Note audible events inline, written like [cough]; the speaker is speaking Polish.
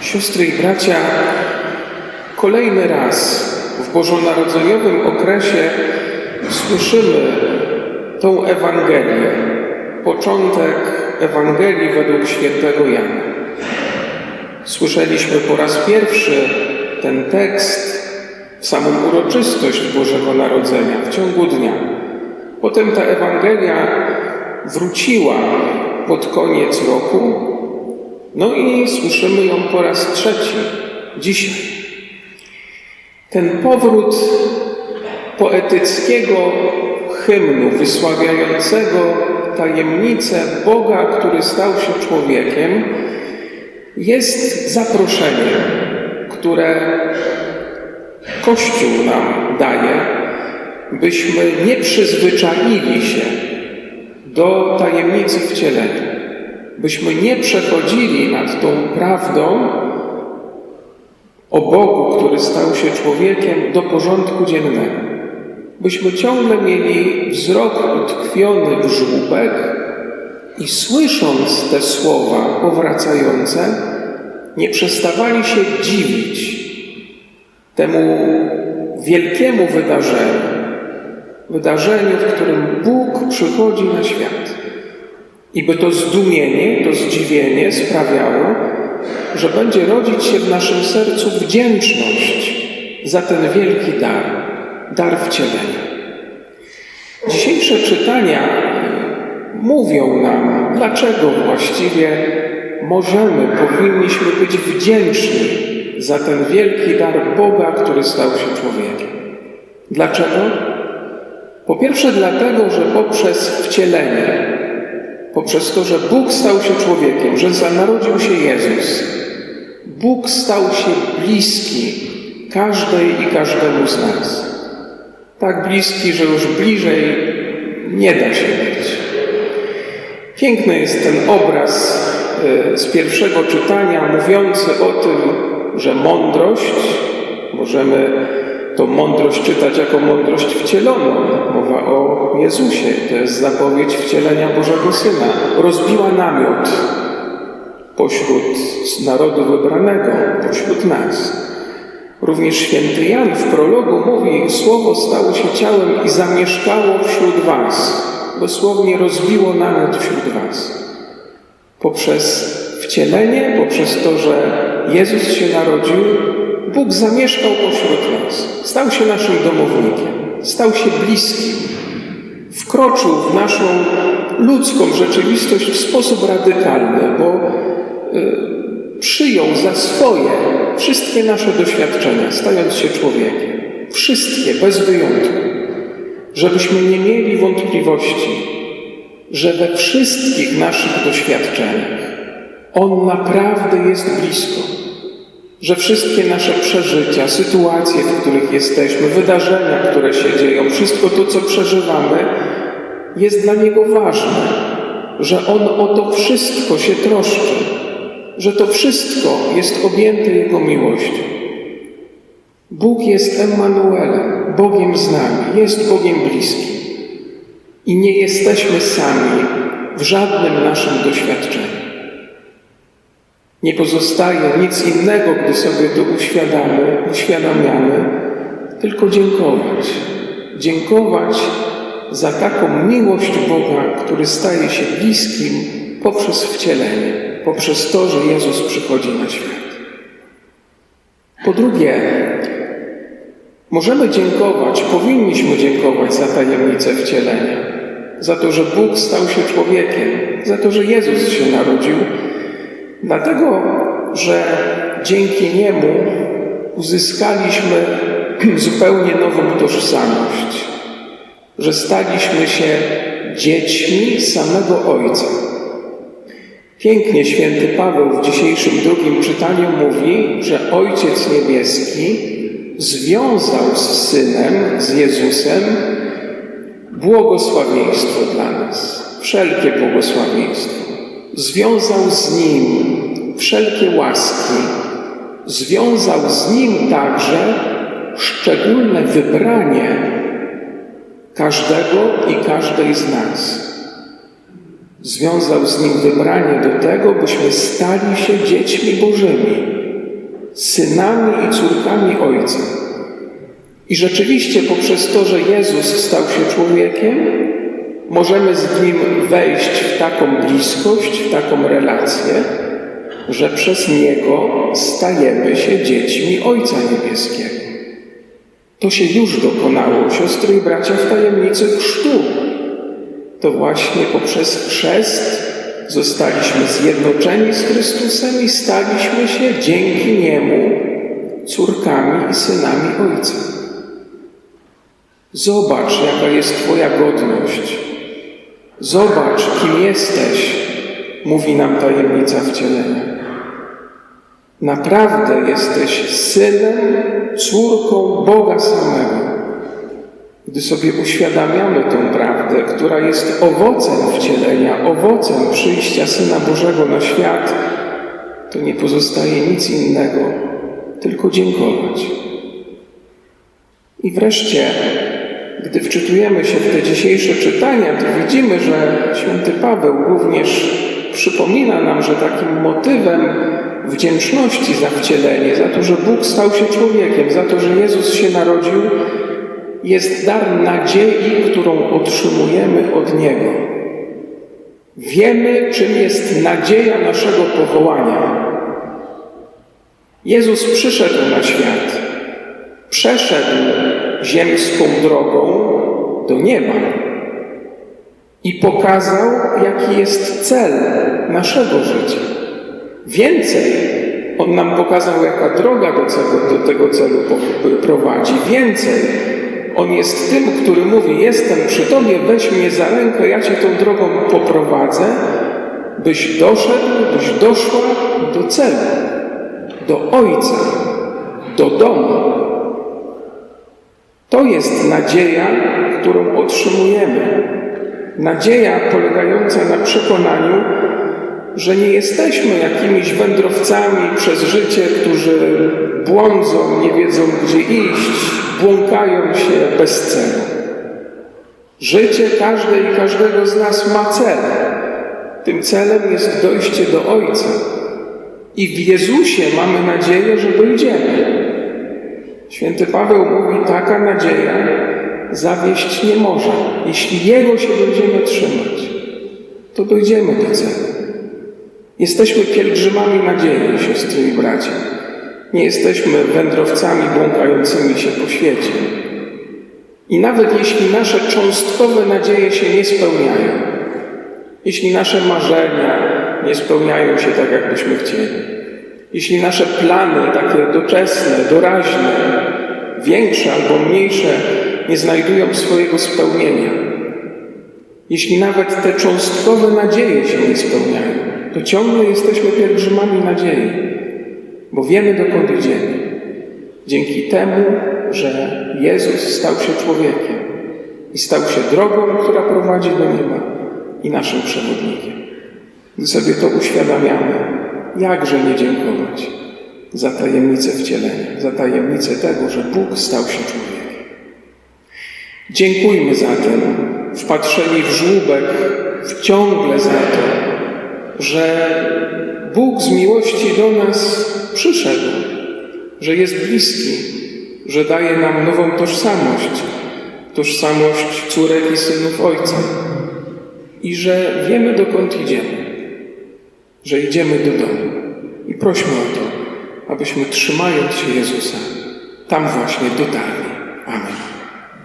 Siostry i bracia, kolejny raz w bożonarodzeniowym okresie słyszymy tą Ewangelię, początek Ewangelii według świętego Jana. Słyszeliśmy po raz pierwszy ten tekst w samą uroczystość Bożego Narodzenia w ciągu dnia. Potem ta Ewangelia wróciła pod koniec roku, no i słyszymy ją po raz trzeci dzisiaj. Ten powrót poetyckiego hymnu wysławiającego tajemnicę Boga, który stał się człowiekiem, jest zaproszeniem, które Kościół nam daje, byśmy nie przyzwyczaili się do tajemnicy wcielenia, byśmy nie przechodzili nad tą prawdą o Bogu, który stał się człowiekiem, do porządku dziennego. Byśmy ciągle mieli wzrok utkwiony w żłóbek i słysząc te słowa powracające, nie przestawali się dziwić temu wielkiemu wydarzeniu, wydarzeniu, w którym Bóg przychodzi na świat. I by to zdumienie, to zdziwienie sprawiało, że będzie rodzić się w naszym sercu wdzięczność za ten wielki dar, dar wcielenia. Dzisiejsze czytania mówią nam, dlaczego właściwie możemy, powinniśmy być wdzięczni za ten wielki dar Boga, który stał się człowiekiem. Dlaczego? Po pierwsze, dlatego, że poprzez wcielenie, poprzez to, że Bóg stał się człowiekiem, że narodził się Jezus, Bóg stał się bliski każdej i każdemu z nas. Tak bliski, że już bliżej nie da się być. Piękny jest ten obraz y, z pierwszego czytania, mówiący o tym, że mądrość, możemy tą mądrość czytać jako mądrość wcieloną. Mowa o Jezusie, to jest zapowiedź wcielenia Bożego Syna. Rozbiła namiot pośród narodu wybranego, pośród nas. Również święty Jan w prologu mówi: Słowo stało się ciałem i zamieszkało wśród Was. Dosłownie rozbiło namiot wśród Was. Poprzez wcielenie, poprzez to, że Jezus się narodził, Bóg zamieszkał pośród nas. Stał się naszym domownikiem, stał się bliskim. Wkroczył w naszą ludzką rzeczywistość w sposób radykalny, bo y, przyjął za swoje wszystkie nasze doświadczenia, stając się człowiekiem. Wszystkie, bez wyjątku. Żebyśmy nie mieli wątpliwości, że we wszystkich naszych doświadczeniach On naprawdę jest blisko. Że wszystkie nasze przeżycia, sytuacje, w których jesteśmy, wydarzenia, które się dzieją, wszystko to, co przeżywamy, jest dla Niego ważne. Że On o to wszystko się troszczy że to wszystko jest objęte Jego miłością. Bóg jest Emmanuelem, Bogiem z nami, jest Bogiem bliskim. I nie jesteśmy sami w żadnym naszym doświadczeniu. Nie pozostaje nic innego, gdy sobie to uświadamy, uświadamiamy, tylko dziękować. Dziękować za taką miłość Boga, który staje się bliskim poprzez wcielenie poprzez to, że Jezus przychodzi na świat. Po drugie, możemy dziękować, powinniśmy dziękować za tajemnicę wcielenia, za to, że Bóg stał się człowiekiem, za to, że Jezus się narodził, dlatego, że dzięki Niemu uzyskaliśmy [clears throat] zupełnie nową tożsamość, że staliśmy się dziećmi samego Ojca. Pięknie święty Paweł w dzisiejszym drugim czytaniu mówi, że Ojciec Niebieski związał z Synem, z Jezusem, błogosławieństwo dla nas, wszelkie błogosławieństwo. Związał z Nim wszelkie łaski, związał z Nim także szczególne wybranie każdego i każdej z nas związał z nim wybranie do tego, byśmy stali się dziećmi Bożymi, synami i córkami Ojca. I rzeczywiście poprzez to, że Jezus stał się człowiekiem, możemy z Nim wejść w taką bliskość, w taką relację, że przez Niego stajemy się dziećmi Ojca Niebieskiego. To się już dokonało, siostry i bracia, w tajemnicy chrztu. To właśnie poprzez chrzest zostaliśmy zjednoczeni z Chrystusem i staliśmy się dzięki Niemu córkami i synami Ojca. Zobacz, jaka jest Twoja godność. Zobacz, kim jesteś, mówi nam tajemnica wcielenia. Naprawdę jesteś synem, córką Boga samego. Gdy sobie uświadamiamy tę prawdę, która jest owocem wcielenia, owocem przyjścia Syna Bożego na świat, to nie pozostaje nic innego, tylko dziękować. I wreszcie, gdy wczytujemy się w te dzisiejsze czytania, to widzimy, że święty Paweł również przypomina nam, że takim motywem wdzięczności za wcielenie, za to, że Bóg stał się człowiekiem, za to, że Jezus się narodził, jest dar nadziei, którą otrzymujemy od Niego. Wiemy, czym jest nadzieja naszego powołania. Jezus przyszedł na świat, przeszedł ziemską drogą do nieba i pokazał, jaki jest cel naszego życia. Więcej, On nam pokazał, jaka droga do tego, do tego celu prowadzi. Więcej, On jest tym, który mówi: Jestem przy Tobie, weź mnie za rękę, ja Cię tą drogą poprowadzę, byś doszedł, byś doszła do celu, do Ojca, do domu. To jest nadzieja, którą otrzymujemy. Nadzieja polegająca na przekonaniu, że nie jesteśmy jakimiś wędrowcami przez życie, którzy błądzą, nie wiedzą gdzie iść, błąkają się bez celu. Życie każdej i każdego z nas ma cel. Tym celem jest dojście do Ojca. I w Jezusie mamy nadzieję, że dojdziemy. Święty Paweł mówi, taka nadzieja zawieść nie może. Jeśli Jego się będziemy trzymać, to dojdziemy do celu. Jesteśmy pielgrzymami nadziei, siostry i bracia. Nie jesteśmy wędrowcami błąkającymi się po świecie. I nawet jeśli nasze cząstkowe nadzieje się nie spełniają, jeśli nasze marzenia nie spełniają się tak, jakbyśmy chcieli, jeśli nasze plany, takie doczesne, doraźne, większe albo mniejsze, nie znajdują swojego spełnienia, jeśli nawet te cząstkowe nadzieje się nie spełniają, to ciągle jesteśmy pielgrzymami nadziei, bo wiemy dokąd idziemy. Dzięki temu, że Jezus stał się człowiekiem i stał się drogą, która prowadzi do nieba i naszym przewodnikiem. Gdy sobie to uświadamiamy, jakże nie dziękować za tajemnicę wcielenia, za tajemnicę tego, że Bóg stał się człowiekiem. Dziękujmy zatem, wpatrzeni w żłóbek, ciągle za to, że Bóg z miłości do nas przyszedł, że jest bliski, że daje nam nową tożsamość, tożsamość córek i synów Ojca i że wiemy dokąd idziemy, że idziemy do domu. I prośmy o to, abyśmy trzymając się Jezusa, tam właśnie dotarli. Amen.